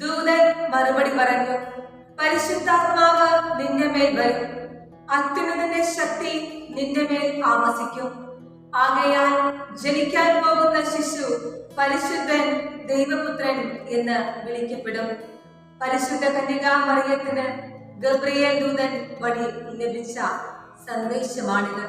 ദൂതൻ മറുപടി പറഞ്ഞു പരിശുദ്ധാത്മാവ് നിന്റെ മേൽ വരും. അത്യുന്നതന്റെ ശക്തി നിന്റെ മേൽ താമസിക്കും ആകയാൽ ജനിക്കാൻ പോകുന്ന ശിശു പരിശുദ്ധൻ ദൈവപുത്രൻ എന്ന് വിളിക്കപ്പെടും. പരിശുദ്ധ കന്യകാമറിയത്തിന് ഗബ്രിയേൽ ദൂതൻ വഴി ലഭിച്ച സന്ദേശമാണിത്.